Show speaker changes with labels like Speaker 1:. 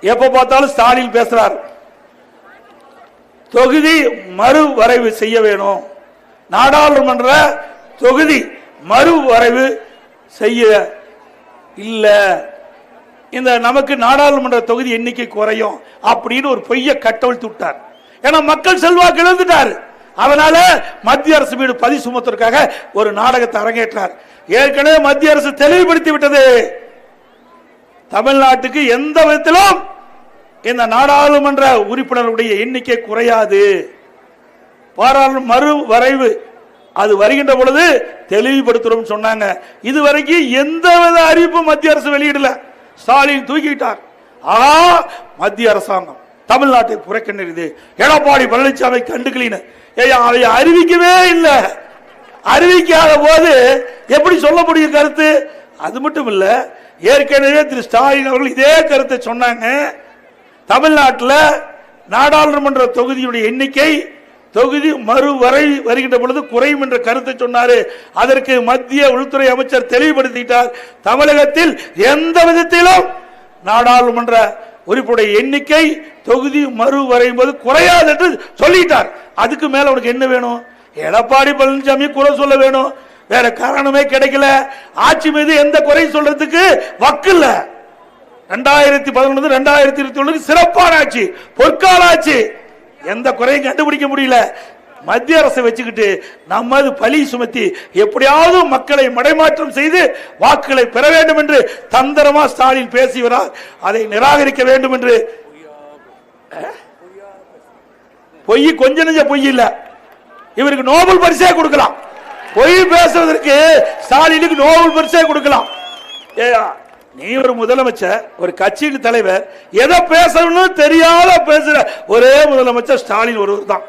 Speaker 1: எப்ப பார்த்தாலும் ஸ்டாலின் பேசுறார். தொகுதி மறுவரைவு செய்ய வேணும். நாடாளுமன்ற தொகுதி மறுவரைவு செய்ய இல்ல. இந்த நமக்கு நாடாளுமன்ற தொகுதி எண்ணிக்கை குறையும் அப்படின்னு ஒரு பொய்ய கட்டவிழ்த்து விட்டார். ஏன்னா மக்கள் செல்வாக்கு இழந்துட்டார். அதனால மத்திய அரசு மீது பதி சுமத்துவதற்காக ஒரு நாடகத்தை அரங்கேற்றார். ஏற்கனவே மத்திய அரசு தெளிவுபடுத்தி விட்டது. தமிழ்நாட்டுக்கு எந்த விதத்திலும் இந்த நாடாளுமன்ற உறுப்பினர்களுடைய எண்ணிக்கை குறையாது. பாராளுமன்ற மறு வரைவு அது வருகின்ற பொழுது தெளிவுபடுத்துறோம் சொன்னாங்க. இதுவரைக்கும் எந்த வித அறிவிப்பு மத்திய அரசு வெளியிடல. ஸ்டாலின் தூக்கிட்டார். ஆ மத்திய அரசாங்கம் தமிழ்நாட்டை புறக்கணிது எடப்பாடி பழனிசாமி கண்டுக்கலின்னு அதை அறிவிக்கவே இல்லை. அறிவிக்காத போது எப்படி சொல்ல முடியும் கருத்து? அது மட்டும் இல்லை ஏற்கனவே திரு ஸ்டாலின் அவர்கள் இதே கருத்தை சொன்னாங்க. தமிழ்நாட்டில் நாடாளுமன்ற தொகுதியுடைய எண்ணிக்கை தொகுதி மறுவரை வருகின்ற பொழுது குறையும் என்ற கருத்தை சொன்னாரு. அதற்கு மத்திய உள்துறை அமைச்சர் தெளிவுபடுத்திட்டார். தமிழகத்தில் எந்த விதத்திலும் நாடாளுமன்ற உறுப்பினுடைய எண்ணிக்கை தொகுதி மறு வரையும் போது குறையாது என்று சொல்லிட்டார். அதுக்கு மேல உனக்கு என்ன வேணும்? எடப்பாடி பழனிசாமி குறை சொல்ல வேணும். வேற காரணமே கிடைக்கல. ஆட்சி மீது எந்த குறை சொல்றதுக்கு வக்கில்ல ரெண்டாயிரத்தி பதினொன்று ரெண்டாயிரத்தி இருபத்தி ஒன்று சிறப்பான ஆட்சி பொற்கால ஆட்சி. எந்த குறையும் கண்டுபிடிக்க முடியல. மத்திய அரசை வச்சுக்கிட்டு நம்மது பழி சுமத்தி எப்படியாவது மக்களை மடைமாற்றம் செய்து வாக்குகளை பெற வேண்டும் என்று தந்திரமா ஸ்டாலின் பேசுகிறார் அதை நிராகரிக்க வேண்டும் என்று. பொய் கொஞ்ச நெஞ்ச பொய் இல்ல. இவருக்கு நோபல் பரிசே கொடுக்கலாம். பொய் பேசுவதற்கு ஸ்டாலினுக்கு நோபல் பரிசே கொடுக்கலாம். நீ ஒரு முதலமைச்சர் ஒரு கட்சியின் தலைவர் எதை பேசணும்னு தெரியாத பேசுற ஒரே முதலமைச்சர் ஸ்டாலின் ஒருவர் தான்